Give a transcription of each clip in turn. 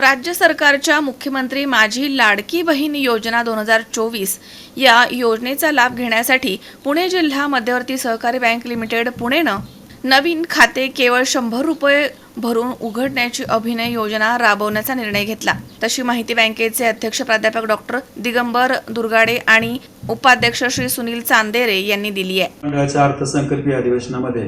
राज्य सरकारच्या मुख्यमंत्री माझी लाडकी बहीण योजना दोन हजार चोवीस या योजनेचा लाभ घेण्यासाठी पुणे जिल्हा मध्यवर्ती सहकारी बँक लिमिटेड पुणेनं नवीन खाते केवळ शंभर रुपये भरून उघडण्याची अभिनय योजना राबवण्याचा निर्णय घेतला. तशी माहिती बँकेचे अध्यक्ष प्राध्यापक डॉक्टर दिगंबर दुर्गाडे आणि उपाध्यक्ष श्री सुनील चांदेरे यांनी दिली आहे. मंडळाच्या अर्थसंकल्पीय अधिवेशनामध्ये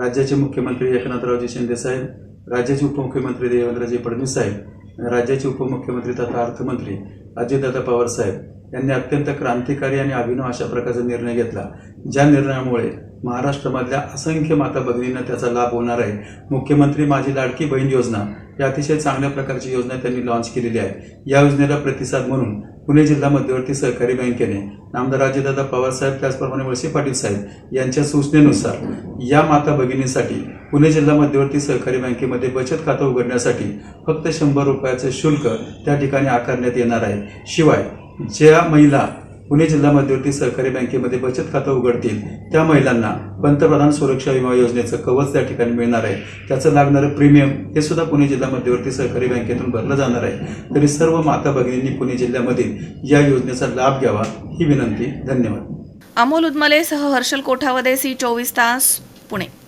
राज्याचे मुख्यमंत्री एकनाथरावजी शिंदे साहेब राज्याचे उपमुख्यमंत्री देवेंद्रजी फडणवीस साहेब राज्याचे उपमुख्यमंत्री तथा अर्थमंत्री अजितदादा पवार साहेब यांनी अत्यंत क्रांतिकारी आणि अभिनव अशा प्रकारचा निर्णय घेतला. ज्या निर्णयामुळे महाराष्ट्रामधल्या असंख्य माता भगिनींना त्याचा लाभ होणार आहे. मुख्यमंत्री माझी लाडकी बहीण योजना या अतिशय चांगल्या प्रकारची योजना त्यांनी लॉन्च केलेली आहे. या योजनेला प्रतिसाद म्हणून पुणे जिल्हा मध्यवर्ती सहकारी बँकेने नामदार राजेदादा पवार साहेब त्याचप्रमाणे वळसे पाटील साहेब यांच्या सूचनेनुसार या माता भगिनींसाठी पुणे जिल्हा मध्यवर्ती सहकारी बँकेमध्ये बचत खातं उघडण्यासाठी फक्त शंभर रुपयाचं शुल्क त्या ठिकाणी आकारण्यात येणार आहे. शिवाय ज्या महिला पुणे जिल्हा मध्यवर्ती सहकारी बँकेमध्ये बचत खातं उघडतील. त्या महिलांना पंतप्रधान सुरक्षा विमा योजनेचं कवच त्या ठिकाणी मिळणार आहे. त्याचं लागणारं प्रीमियम हे सुद्धा पुणे जिल्हा मध्यवर्ती सहकारी बँकेतून भरलं जाणार आहे. तरी सर्व माता भगिनींनी पुणे जिल्ह्यामधील या योजनेचा लाभ घ्यावा ही विनंती. धन्यवाद. अमोल उदमले सह हर्षल कोठावदे सी चोवीस तास पुणे.